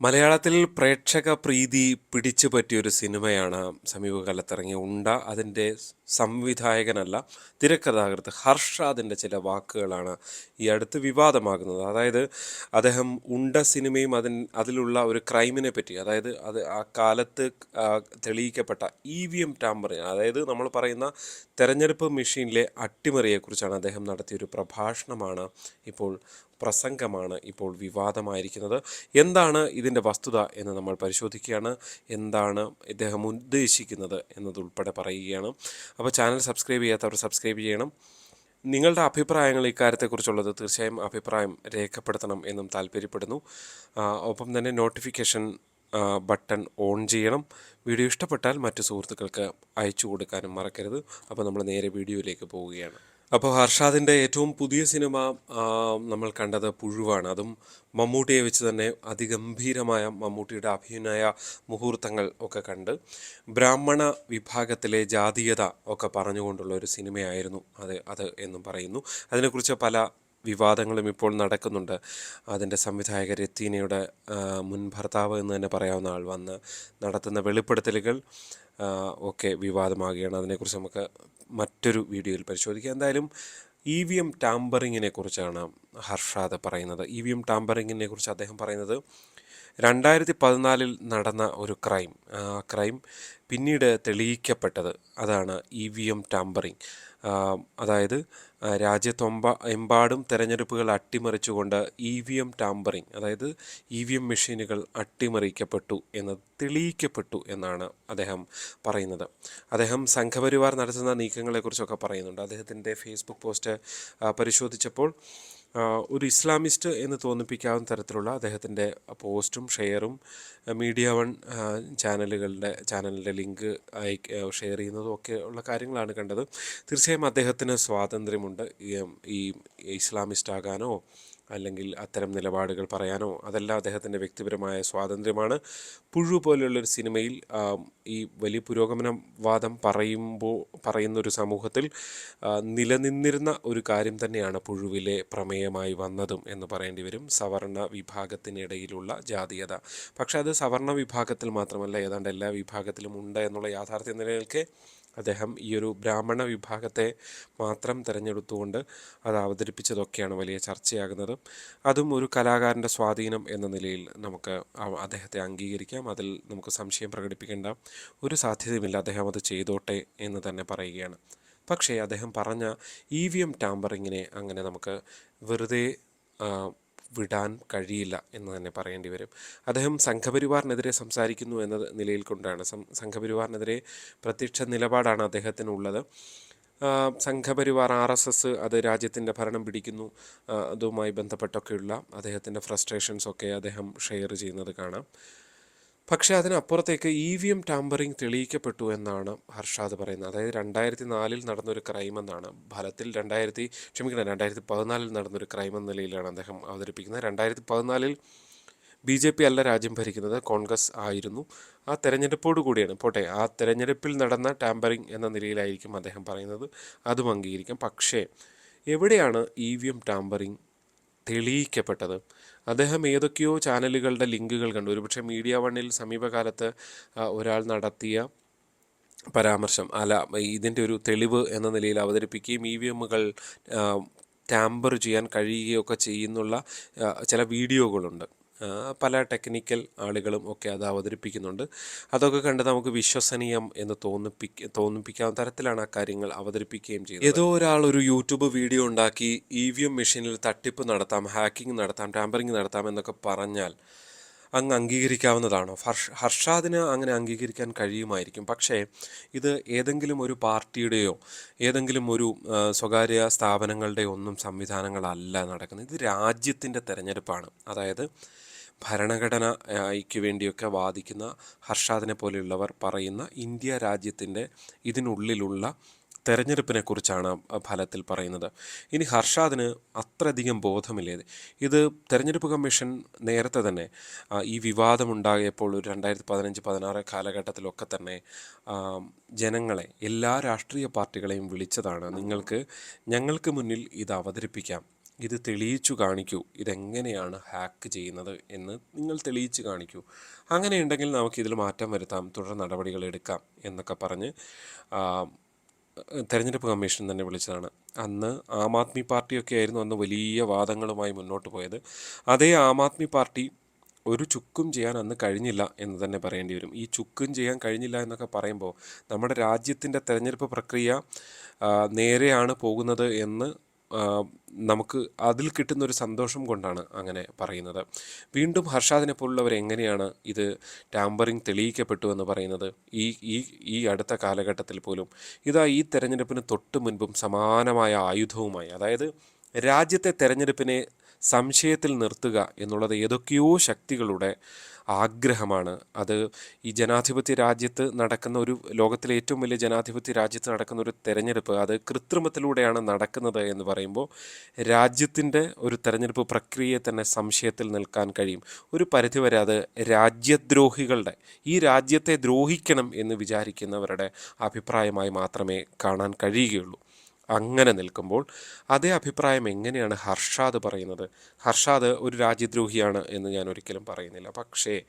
മലയാളത്തിൽ പ്രേക്ഷക പ്രീതി പിടിച്ചു പറ്റിയൊരു സിനിമയാണ് സമീപകാലത്തിറങ്ങിയ ഉണ്ട. അതിന്റെ സംവിധായകനല്ല തിരക്കഥാകൃത്ത് ഹർഷാദിന്റെ ചില വാക്കുകളാണ് ഈ അടുത്ത് വിവാദമാകുന്നത്. അതായത് അദ്ദേഹം ഉണ്ട സിനിമയും അതിൻ അതിലുള്ള ഒരു ക്രൈമിനെ പറ്റി അതായത് അത് ആ കാലത്ത് തെളിയിക്കപ്പെട്ട ഇ വി എം ടാമ്പറിങ് അതായത് നമ്മൾ പറയുന്ന തെരഞ്ഞെടുപ്പ് മെഷീനിലെ അട്ടിമറിയെക്കുറിച്ചാണ് അദ്ദേഹം നടത്തിയൊരു പ്രഭാഷണമാണ് ഇപ്പോൾ പ്രസംഗമാണ് ഇപ്പോൾ വിവാദമായിരിക്കുന്നത്. എന്താണ് ഇതിന്റെ വസ്തുത എന്ന് നമ്മൾ പരിശോധിക്കുകയാണ്. എന്താണ് ഇദ്ദേഹം ഉദ്ദേശിക്കുന്നത് എന്നതുൾപ്പെടെ പറയുകയാണ്. അപ്പോൾ ചാനൽ സബ്സ്ക്രൈബ് ചെയ്യാത്തവർ സബ്സ്ക്രൈബ് ചെയ്യണം. നിങ്ങളുടെ അഭിപ്രായങ്ങൾ ഇക്കാര്യത്തെക്കുറിച്ചുള്ളത് തീർച്ചയായും അഭിപ്രായം രേഖപ്പെടുത്തണം എന്നും താല്പര്യപ്പെടുന്നു. ഒപ്പം തന്നെ നോട്ടിഫിക്കേഷൻ ബട്ടൺ ഓൺ ചെയ്യണം. വീഡിയോ ഇഷ്ടപ്പെട്ടാൽ മറ്റു സുഹൃത്തുക്കൾക്ക് അയച്ചു കൊടുക്കാനും മറക്കരുത്. അപ്പോൾ നമ്മൾ നേരെ വീഡിയോയിലേക്ക് പോവുകയാണ്. അപ്പോൾ ഹർഷാദിന്റെ ഏറ്റവും പുതിയ സിനിമ നമ്മൾ കണ്ടത് പുഴുവാണ്. അതും മമ്മൂട്ടിയെ വെച്ച് തന്നെ അതിഗംഭീരമായ മമ്മൂട്ടിയുടെ അഭിനയ മുഹൂർത്തങ്ങൾ ഒക്കെ കണ്ട് ബ്രാഹ്മണ വിഭാഗത്തിലെ ജാതീയത ഒക്കെ പറഞ്ഞുകൊണ്ടുള്ള ഒരു സിനിമയായിരുന്നു അത് അത് എന്നും പറയുന്നു. അതിനെക്കുറിച്ച് പല വിവാദങ്ങളും ഇപ്പോൾ നടക്കുന്നുണ്ട്. അതിന്റെ സംവിധായകർ രത്തീനയുടെ മുൻ ഭർത്താവ് എന്ന് തന്നെ പറയാവുന്ന ആൾ വന്ന് നടത്തുന്ന വെളിപ്പെടുത്തലുകൾ ഒക്കെ വിവാദമാകുകയാണ്. അതിനെക്കുറിച്ച് നമുക്ക് മറ്റൊരു വീഡിയോയിൽ പരിശോധിക്കാം. എന്തായാലും ഇ വി എം ടാമ്പറിങ്ങിനെ കുറിച്ചാണ് ഹർഷാദ് പറയുന്നത്. ഇ വി എം ടാമ്പറിങ്ങിനെ കുറിച്ച് അദ്ദേഹം പറയുന്നത് രണ്ടായിരത്തി പതിനാലിൽ നടന്ന ഒരു ക്രൈം ആ ക്രൈം പിന്നീട് തെളിയിക്കപ്പെട്ടത് അതാണ് ഇ വി എം ടാമ്പറിങ്. അതായത് രാജ്യത്തൊമ്പ എമ്പാടും തെരഞ്ഞെടുപ്പുകൾ അട്ടിമറിച്ചുകൊണ്ട് ഇ വി എം ടാമ്പറിങ് അതായത് ഇ വി എം മെഷീനുകൾ അട്ടിമറിക്കപ്പെട്ടു എന്നത് തെളിയിക്കപ്പെട്ടു എന്നാണ് അദ്ദേഹം പറയുന്നത്. അദ്ദേഹം സംഘപരിവാർ നടത്തുന്ന നീക്കങ്ങളെക്കുറിച്ചൊക്കെ പറയുന്നുണ്ട്. അദ്ദേഹത്തിന്റെ ഫേസ്ബുക്ക് പോസ്റ്റ് പരിശോധിച്ചപ്പോൾ ഒരു ഇസ്ലാമിസ്റ്റ് എന്ന് തോന്നിപ്പിക്കാവുന്ന തരത്തിലുള്ള അദ്ദേഹത്തിന്റെ പോസ്റ്റും ഷെയറും മീഡിയ വൺ ചാനലുകളുടെ ചാനലിന്റെ ലിങ്ക് അയക്ക ഷെയർ ചെയ്യുന്നതും ഒക്കെ ഉള്ള കാര്യങ്ങളാണ് കണ്ടത്. തീർച്ചയായും അദ്ദേഹത്തിന് സ്വാതന്ത്ര്യമുണ്ട്. ഈ ഇസ്ലാമിസ്റ്റ് ആകാനോ അല്ലെങ്കിൽ അത്തരം നിലപാടുകൾ പറയാനോ അതല്ല അദ്ദേഹത്തിന്റെ വ്യക്തിപരമായ സ്വാതന്ത്ര്യമാണ്. പുഴു പോലെയുള്ളൊരു സിനിമയിൽ ഈ വലിയ പുരോഗമനവാദം പറയുമ്പോൾ പറയുന്നൊരു സമൂഹത്തിൽ നിലനിന്നിരുന്ന ഒരു കാര്യം തന്നെയാണ് പുഴുവിലെ പ്രമേയമായി വന്നതും എന്ന് പറയേണ്ടി വരും. സവർണ വിഭാഗത്തിനിടയിലുള്ള ജാതീയത. പക്ഷേ അത് സവർണ വിഭാഗത്തിൽ മാത്രമല്ല ഏതാണ്ട് എല്ലാ വിഭാഗത്തിലും ഉണ്ട് എന്നുള്ള യാഥാർത്ഥ്യ നിലനിൽക്കെ അദ്ദേഹം ഈ ഒരു ബ്രാഹ്മണ വിഭാഗത്തെ മാത്രം തിരഞ്ഞെടുത്തുകൊണ്ട് അത് അവതരിപ്പിച്ചതൊക്കെയാണ് വലിയ ചർച്ചയാകുന്നത്. അതും ഒരു കലാകാരന്റെ സ്വാധീനം എന്ന നിലയിൽ നമുക്ക് അദ്ദേഹത്തെ അംഗീകരിക്കാം. അതിൽ നമുക്ക് സംശയം പ്രകടിപ്പിക്കേണ്ട ഒരു സാധ്യതയുമില്ല. അദ്ദേഹം അത് ചെയ്തോട്ടെ എന്ന് തന്നെ പറയുകയാണ്. പക്ഷേ അദ്ദേഹം പറഞ്ഞ ഇ വി എം ടാമ്പറിങ്ങിനെ അങ്ങനെ നമുക്ക് വെറുതെ വിടാൻ കഴിയില്ല എന്ന് തന്നെ പറയേണ്ടി വരും. അദ്ദേഹം സംഘപരിവാറിനെതിരെ സംസാരിക്കുന്നു എന്ന നിലയിൽ കൊണ്ടാണ്. സംഘപരിവാറിനെതിരെ പ്രത്യക്ഷ നിലപാടാണ് അദ്ദേഹത്തിനുള്ളത്. സംഘപരിവാർ ആർ എസ് എസ് അത് രാജ്യത്തിന്റെ ഭരണം പിടിക്കുന്നു. അതുമായി ബന്ധപ്പെട്ടൊക്കെയുള്ള അദ്ദേഹത്തിന്റെ ഫ്രസ്ട്രേഷൻസൊക്കെ അദ്ദേഹം ഷെയർ ചെയ്യുന്നത് കാണാം. പക്ഷേ അതിനപ്പുറത്തേക്ക് ഇ വി എം ടാമ്പറിങ് തെളിയിക്കപ്പെട്ടു എന്നാണ് ഹർഷാദ് പറയുന്നത്. അതായത് രണ്ടായിരത്തി നാലിൽ നടന്നൊരു ക്രൈം എന്നാണ് ഫലത്തിൽ രണ്ടായിരത്തി ക്ഷമിക്കണം രണ്ടായിരത്തി പതിനാലിൽ നടന്നൊരു ക്രൈം എന്ന നിലയിലാണ് അദ്ദേഹം അവതരിപ്പിക്കുന്നത്. രണ്ടായിരത്തി പതിനാലിൽ ബി ജെ പി അല്ല രാജ്യം ഭരിക്കുന്നത് കോൺഗ്രസ് ആയിരുന്നു. ആ തെരഞ്ഞെടുപ്പോട് കൂടിയാണ്. പോട്ടെ ആ തെരഞ്ഞെടുപ്പിൽ നടന്ന ടാമ്പറിങ് എന്ന നിലയിലായിരിക്കും അദ്ദേഹം പറയുന്നത്. അതും അംഗീകരിക്കാം. പക്ഷേ എവിടെയാണ് ഇ വി എം ടാമ്പറിങ് തെളിയിക്കപ്പെട്ടത്. അദ്ദേഹം ഏതൊക്കെയോ ചാനലുകളുടെ ലിങ്കുകൾ കണ്ടു. ഒരുപക്ഷെ മീഡിയ വണ്ണിൽ സമീപകാലത്ത് ഒരാൾ നടത്തിയ പരാമർശം അല്ല ഇതിന്റെ ഒരു തെളിവ് എന്ന നിലയിൽ അവതരിപ്പിക്കുകയും ഇ വി എമ്മുകൾ ടാമ്പർ ചെയ്യാൻ കഴിയുകയൊക്കെ ചെയ്യുന്നുള്ള ചില വീഡിയോകളുണ്ട്. പല ടെക്നിക്കൽ ആളുകളും ഒക്കെ അത് അവതരിപ്പിക്കുന്നുണ്ട്. അതൊക്കെ കണ്ട് നമുക്ക് വിശ്വസനീയം എന്ന് തോന്നിപ്പിക്ക തോന്നിപ്പിക്കാവുന്ന തരത്തിലാണ് ആ കാര്യങ്ങൾ അവതരിപ്പിക്കുകയും ചെയ്യുന്നത്. ഏതോ ഒരാൾ ഒരു യൂട്യൂബ് വീഡിയോ ഉണ്ടാക്കി ഇ വി എം മെഷീനിൽ തട്ടിപ്പ് നടത്താം ഹാക്കിംഗ് നടത്താം ടാമ്പറിങ് നടത്താം എന്നൊക്കെ പറഞ്ഞാൽ അങ്ങ് അംഗീകരിക്കാവുന്നതാണോ? ഹർഷ ഹർഷാദിന് അങ്ങനെ അംഗീകരിക്കാൻ കഴിയുമായിരിക്കും. പക്ഷേ ഇത് ഏതെങ്കിലും ഒരു പാർട്ടിയുടെയോ ഏതെങ്കിലും ഒരു സ്വകാര്യ സ്ഥാപനങ്ങളുടെയോ ഒന്നും സംവിധാനങ്ങളല്ല നടക്കുന്നത്. ഇത് രാജ്യത്തിന്റെ തിരഞ്ഞെടുപ്പാണ്. അതായത് ഭരണഘടനയ്ക്ക് വേണ്ടിയൊക്കെ വാദിക്കുന്ന ഹർഷാദിനെ പോലെയുള്ളവർ പറയുന്ന ഇന്ത്യ രാജ്യത്തിന്റെ ഇതിനുള്ളിലുള്ള തെരഞ്ഞെടുപ്പിനെ കുറിച്ചാണ് ഫലത്തിൽ പറയുന്നത്. ഇനി ഹർഷാദിന് അത്രയധികം ബോധമില്ലേ? ഇത് തെരഞ്ഞെടുപ്പ് കമ്മീഷൻ നേരത്തെ തന്നെ ഈ വിവാദമുണ്ടായപ്പോൾ ഒരു രണ്ടായിരത്തി പതിനഞ്ച് പതിനാറ് കാലഘട്ടത്തിലൊക്കെ തന്നെ ജനങ്ങളെ എല്ലാ രാഷ്ട്രീയ പാർട്ടികളെയും വിളിച്ചതാണ്. നിങ്ങൾക്ക് ഞങ്ങൾക്ക് മുന്നിൽ ഇത് അവതരിപ്പിക്കാം. ഇത് തെളിയിച്ചു കാണിക്കൂ. ഇതെങ്ങനെയാണ് ഹാക്ക് ചെയ്യുന്നത് എന്ന് നിങ്ങൾ തെളിയിച്ചു കാണിക്കൂ. അങ്ങനെയുണ്ടെങ്കിൽ നമുക്ക് ഇതിൽ മാറ്റം വരുത്താം തുടർ നടപടികൾ എടുക്കാം എന്നൊക്കെ പറഞ്ഞ് തെരഞ്ഞെടുപ്പ് കമ്മീഷൻ തന്നെ വിളിച്ചതാണ്. അന്ന് ആം ആദ്മി പാർട്ടിയൊക്കെ ആയിരുന്നു അന്ന് വലിയ വാദങ്ങളുമായി മുന്നോട്ട് പോയത്. അതേ ആം ആദ്മി പാർട്ടി ഒരു ചുക്കും ചെയ്യാൻ അന്ന് കഴിഞ്ഞില്ല എന്ന് തന്നെ പറയേണ്ടി വരും. ഈ ചുക്കും ചെയ്യാൻ കഴിഞ്ഞില്ല എന്നൊക്കെ പറയുമ്പോൾ നമ്മുടെ രാജ്യത്തിന്റെ തെരഞ്ഞെടുപ്പ് പ്രക്രിയ നേരെയാണ് പോകുന്നത് എന്ന് നമുക്ക് അതിൽ കിട്ടുന്ന ഒരു സന്തോഷം കൊണ്ടാണ് അങ്ങനെ പറയുന്നത്. വീണ്ടും ഹർഷാദിനെ പോലുള്ളവർ എങ്ങനെയാണ് ഇത് ടാമ്പറിങ് തെളിയിക്കപ്പെട്ടു എന്ന് പറയുന്നത്? ഈ ഈ ഈ അടുത്ത കാലഘട്ടത്തിൽ പോലും ഇതാ ഈ തെരഞ്ഞെടുപ്പിന് തൊട്ട് മുൻപും സമാനമായ ആയുധവുമായി അതായത് രാജ്യത്തെ തെരഞ്ഞെടുപ്പിനെ സംശയത്തിൽ നിർത്തുക എന്നുള്ളത് ഏതൊക്കെയോ ശക്തികളുടെ ആഗ്രഹമാണ്. അത് ഈ ജനാധിപത്യ രാജ്യത്ത് നടക്കുന്ന ഒരു ലോകത്തിലെ ഏറ്റവും വലിയ ജനാധിപത്യ രാജ്യത്ത് നടക്കുന്ന ഒരു തെരഞ്ഞെടുപ്പ് അത് കൃത്രിമത്തിലൂടെയാണ് നടക്കുന്നത് എന്ന് പറയുമ്പോൾ രാജ്യത്തിന്റെ ഒരു തെരഞ്ഞെടുപ്പ് പ്രക്രിയയെ തന്നെ സംശയത്തിൽ നിൽക്കാൻ കഴിയും. ഒരു പരിധിവരെ അത് രാജ്യദ്രോഹികളുടെ ഈ രാജ്യത്തെ ദ്രോഹിക്കണം എന്ന് വിചാരിക്കുന്നവരുടെ അഭിപ്രായമായി മാത്രമേ കാണാൻ കഴിയുകയുള്ളൂ. അങ്ങനെ നിൽക്കുമ്പോൾ അതേ അഭിപ്രായം എങ്ങനെയാണ് ഹർഷാദ് പറയുന്നത്? ഹർഷാദ് ഒരു രാജ്യദ്രോഹിയാണ് എന്ന് ഞാൻ ഒരിക്കലും പറയുന്നില്ല. പക്ഷേ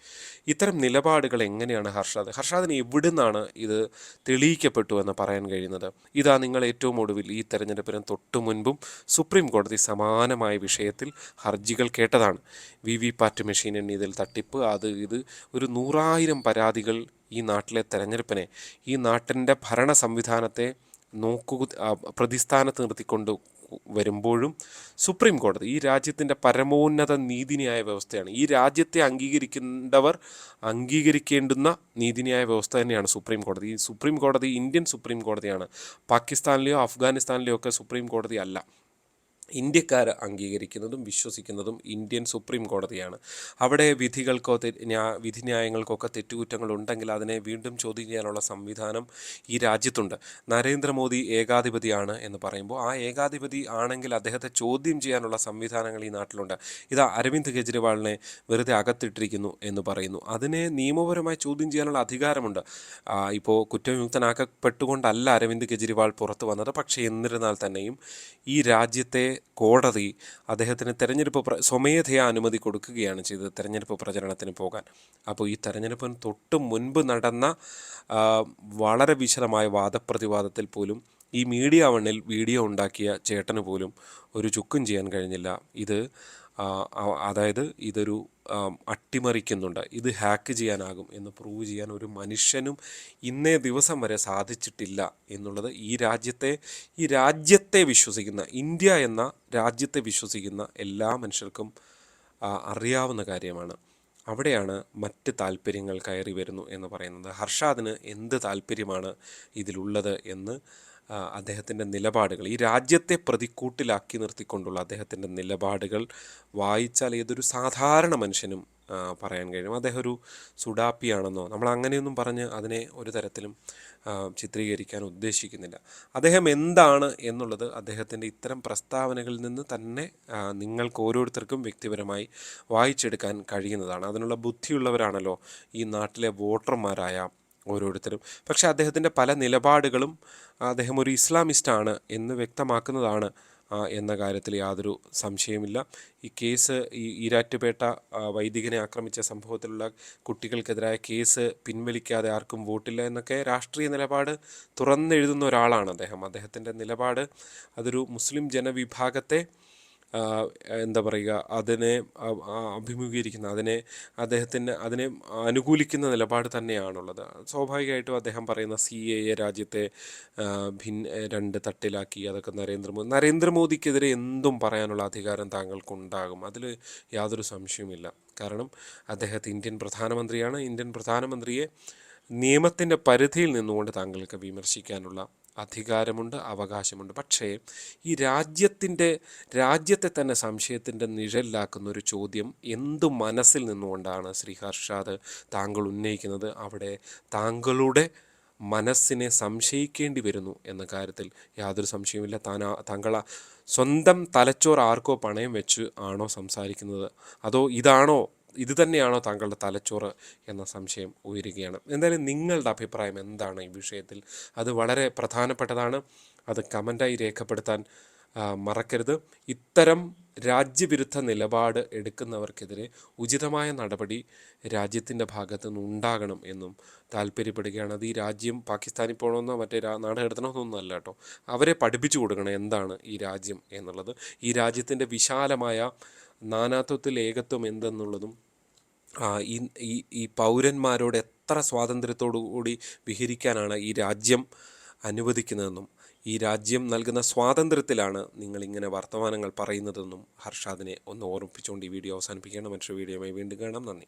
ഇത്തരം നിലപാടുകൾ എങ്ങനെയാണ് ഹർഷാദ്? ഹർഷാദിന് എവിടുന്നാണ് ഇത് തെളിയിക്കപ്പെട്ടു എന്ന് പറയാൻ കഴിയുന്നത്? ഇതാ നിങ്ങൾ ഏറ്റവും ഒടുവിൽ ഈ തെരഞ്ഞെടുപ്പിന് തൊട്ടു മുൻപും സുപ്രീം കോടതി സമാനമായ വിഷയത്തിൽ ഹർജികൾ കേട്ടതാണ്. വി വി പാറ്റ് മെഷീൻ ഇതിൽ തട്ടിപ്പ് അത് ഇത് ഒരു നൂറായിരം പരാതികൾ ഈ നാട്ടിലെ തെരഞ്ഞെടുപ്പിനെ ഈ നാട്ടിന്റെ ഭരണ സംവിധാനത്തെ നോക്കു പ്രതിസ്ഥാനത്ത് നിർത്തിക്കൊണ്ട് വരുമ്പോഴും സുപ്രീം കോടതി ഈ രാജ്യത്തിന്റെ പരമോന്നത നീതിന്യായ വ്യവസ്ഥയാണ്. ഈ രാജ്യത്തെ അംഗീകരിക്കേണ്ടവർ അംഗീകരിക്കേണ്ടുന്ന നീതിന്യായ വ്യവസ്ഥ തന്നെയാണ് സുപ്രീം കോടതി. ഈ സുപ്രീം കോടതി ഇന്ത്യൻ സുപ്രീം കോടതിയാണ്. പാകിസ്ഥാനിലെയോ അഫ്ഗാനിസ്ഥാനിലെയോ ഒക്കെ സുപ്രീം കോടതി അല്ല. ഇന്ത്യക്കാർ അംഗീകരിക്കുന്നതും വിശ്വസിക്കുന്നതും ഇന്ത്യൻ സുപ്രീം കോടതിയാണ്. അവിടെ വിധികൾക്കോ തെ- ന്യായങ്ങൾക്കോ വിധിന്യായങ്ങൾക്കൊക്കെ തെറ്റുകുറ്റങ്ങൾ ഉണ്ടെങ്കിൽ അതിനെ വീണ്ടും ചോദ്യം ചെയ്യാനുള്ള സംവിധാനം ഈ രാജ്യത്തുണ്ട്. നരേന്ദ്രമോദി ഏകാധിപതിയാണ് എന്ന് പറയുമ്പോൾ ആ ഏകാധിപതി ആണെങ്കിൽ അദ്ദേഹത്തെ ചോദ്യം ചെയ്യാനുള്ള സംവിധാനങ്ങൾ ഈ നാട്ടിലുണ്ട്. ഇതാ അരവിന്ദ് കെജ്രിവാളിനെ വെറുതെ അകത്തിട്ടിരിക്കുന്നു എന്ന് പറയുന്നു. അതിനെ നിയമപരമായി ചോദ്യം ചെയ്യാനുള്ള അധികാരമുണ്ട്. ഇപ്പോൾ കുറ്റവിമുക്തനാക്കപ്പെട്ടുകൊണ്ടല്ല അരവിന്ദ് കെജ്രിവാൾ പുറത്തു വന്നത്. പക്ഷേ എന്നിരുന്നാൽ തന്നെയും ഈ രാജ്യത്തെ കോടതി അദ്ദേഹത്തിന് തെരഞ്ഞെടുപ്പ് സ്വമേധയാ അനുമതി കൊടുക്കുകയാണ് ചെയ്തത് തെരഞ്ഞെടുപ്പ് പ്രചരണത്തിന് പോകാൻ. അപ്പോൾ ഈ തെരഞ്ഞെടുപ്പിന് തൊട്ട് മുൻപ് നടന്ന വളരെ വിശദമായ വാദപ്രതിവാദത്തിൽ പോലും ഈ മീഡിയ വണ്ണിൽ വീഡിയോ ഉണ്ടാക്കിയ ചേട്ടന് പോലും ഒരു ചുക്കും ചെയ്യാൻ കഴിഞ്ഞില്ല. ഇത് അതായത് ഇതൊരു അട്ടിമറിക്കുന്നുണ്ട്. ഇത് ഹാക്ക് ചെയ്യാനാകും എന്ന് പ്രൂവ് ചെയ്യാൻ ഒരു മനുഷ്യനും ഇന്നേ ദിവസം വരെ സാധിച്ചിട്ടില്ല എന്നുള്ളത് ഈ രാജ്യത്തെ ഈ രാജ്യത്തെ വിശ്വസിക്കുന്ന ഇന്ത്യ എന്ന രാജ്യത്തെ വിശ്വസിക്കുന്ന എല്ലാ മനുഷ്യർക്കും അറിയാവുന്ന കാര്യമാണ്. അവിടെയാണ് മറ്റ് താല്പര്യങ്ങൾ കയറി വരുന്നു എന്ന് പറയുന്നത്. ഹർഷാദിന് എന്ത് താല്പര്യമാണ് ഇതിലുള്ളത് എന്ന് അദ്ദേഹത്തിന്റെ നിലപാടുകൾ. ഈ രാജ്യത്തെ പ്രതിക്കൂട്ടിലാക്കി നിർത്തിക്കൊണ്ടുള്ള അദ്ദേഹത്തിന്റെ നിലപാടുകൾ വായിച്ചാൽ ഏതൊരു സാധാരണ മനുഷ്യനും പറയാൻ കഴിയും. അദ്ദേഹം ഒരു സുഡാപ്പിയാണെന്നോ നമ്മൾ അങ്ങനെയൊന്നും പറഞ്ഞ് അതിനെ ഒരു തരത്തിലും ചിത്രീകരിക്കാൻ ഉദ്ദേശിക്കുന്നില്ല. അദ്ദേഹം എന്താണ് എന്നുള്ളത് അദ്ദേഹത്തിന്റെ ഇത്തരം പ്രസ്താവനകളിൽ നിന്ന് തന്നെ നിങ്ങൾക്ക് ഓരോരുത്തർക്കും വ്യക്തിപരമായി വായിച്ചെടുക്കാൻ കഴിയുന്നതാണ്. അതിനുള്ള ബുദ്ധിയുള്ളവരാണല്ലോ ഈ നാട്ടിലെ വോട്ടർമാരായ ഓരോരുത്തരും. പക്ഷേ അദ്ദേഹത്തിന്റെ പല നിലപാടുകളും അദ്ദേഹം ഒരു ഇസ്ലാമിസ്റ്റാണ് എന്ന് വ്യക്തമാക്കുന്നതാണ് എന്ന കാര്യത്തിൽ യാതൊരു സംശയമില്ല ഈ കേസ് ഈ ഈരാറ്റുപേട്ട വൈദികനെ ആക്രമിച്ച സംഭവത്തിലുള്ള കുട്ടികൾക്കെതിരായ കേസ് പിൻവലിക്കാതെ ആർക്കും വോട്ടില്ല എന്നൊക്കെ രാഷ്ട്രീയ നിലപാട് തുറന്നെഴുതുന്ന ഒരാളാണ് അദ്ദേഹം. അദ്ദേഹത്തിന്റെ നിലപാട് അതൊരു മുസ്ലിം ജനവിഭാഗത്തെ എന്താ പറയുക അതിനെ അഭിമുഖീകരിക്കുന്ന അതിനെ അദ്ദേഹത്തിന് അതിനെ അനുകൂലിക്കുന്ന നിലപാട് തന്നെയാണുള്ളത്. സ്വാഭാവികമായിട്ടും അദ്ദേഹം പറയുന്ന സി എ രാജ്യത്തെ ഭിന്ന രണ്ട് തട്ടിലാക്കി. അതൊക്കെ നരേന്ദ്രമോദി നരേന്ദ്രമോദിക്കെതിരെ എന്തും പറയാനുള്ള അധികാരം താങ്കൾക്കുണ്ടാകും. അതിൽ യാതൊരു സംശയവുമില്ല. കാരണം അദ്ദേഹത്തെ ഇന്ത്യൻ പ്രധാനമന്ത്രിയാണ്. ഇന്ത്യൻ പ്രധാനമന്ത്രിയെ നിയമത്തിന്റെ പരിധിയിൽ നിന്നുകൊണ്ട് താങ്കൾക്ക് വിമർശിക്കാനുള്ള അധികാരമുണ്ട് അവകാശമുണ്ട്. പക്ഷേ ഈ രാജ്യത്തിന്റെ രാജ്യത്തെ തന്നെ സംശയത്തിന്റെ നിഴലിലാക്കുന്ന ഒരു ചോദ്യം എന്തു മനസ്സിൽ നിന്നുകൊണ്ടാണ് ശ്രീ ഹർഷാദ് താങ്കൾ ഉന്നയിക്കുന്നത്? അവിടെ താങ്കളുടെ മനസ്സിനെ സംശയിക്കേണ്ടി വരുന്നു എന്ന കാര്യത്തിൽ യാതൊരു സംശയവുമില്ല. താൻ താങ്കൾ സ്വന്തം തലച്ചോറ് ആർക്കോ പണയം വെച്ച് ആണോ സംസാരിക്കുന്നത്? അതോ ഇതാണോ ഇത് തന്നെയാണോ താങ്കളുടെ തലച്ചോറ് എന്ന സംശയം ഉയരുകയാണ്. എന്തായാലും നിങ്ങളുടെ അഭിപ്രായം എന്താണ് ഈ വിഷയത്തിൽ? അത് വളരെ പ്രധാനപ്പെട്ടതാണ്. അത് കമന്റായി രേഖപ്പെടുത്താൻ മറക്കരുത്. ഇത്തരം രാജ്യവിരുദ്ധ നിലപാട് എടുക്കുന്നവർക്കെതിരെ ഉചിതമായ നടപടി രാജ്യത്തിന്റെ ഭാഗത്തു നിന്ന് ഉണ്ടാകണം എന്നും താല്പര്യപ്പെടുകയാണ്. അത് ഈ രാജ്യം പാകിസ്ഥാനിൽ പോകണമെന്നോ മറ്റേ നാട് കടത്തണമെന്നൊന്നും അല്ല കേട്ടോ. അവരെ പഠിപ്പിച്ചു കൊടുക്കണം എന്താണ് ഈ രാജ്യം എന്നുള്ളത്. ഈ രാജ്യത്തിന്റെ വിശാലമായ നാനാത്വത്തിൽ ഏകത്വം എന്തെന്നുള്ളതും ഈ ഈ പൗരന്മാരോട് എത്ര സ്വാതന്ത്ര്യത്തോടു കൂടി വിഹരിക്കാനാണ് ഈ രാജ്യം അനുവദിക്കുന്നതെന്നും ഈ രാജ്യം നൽകുന്ന സ്വാതന്ത്ര്യത്തിലാണ് നിങ്ങളിങ്ങനെ വർത്തമാനങ്ങൾ പറയുന്നതെന്നും ഹർഷാദിനെ ഒന്ന് ഓർമ്മിപ്പിച്ചുകൊണ്ട് ഈ വീഡിയോ അവസാനിപ്പിക്കുകയാണ്. മറ്റൊരു വീഡിയോയുമായി വീണ്ടും കാണാം. നന്ദി.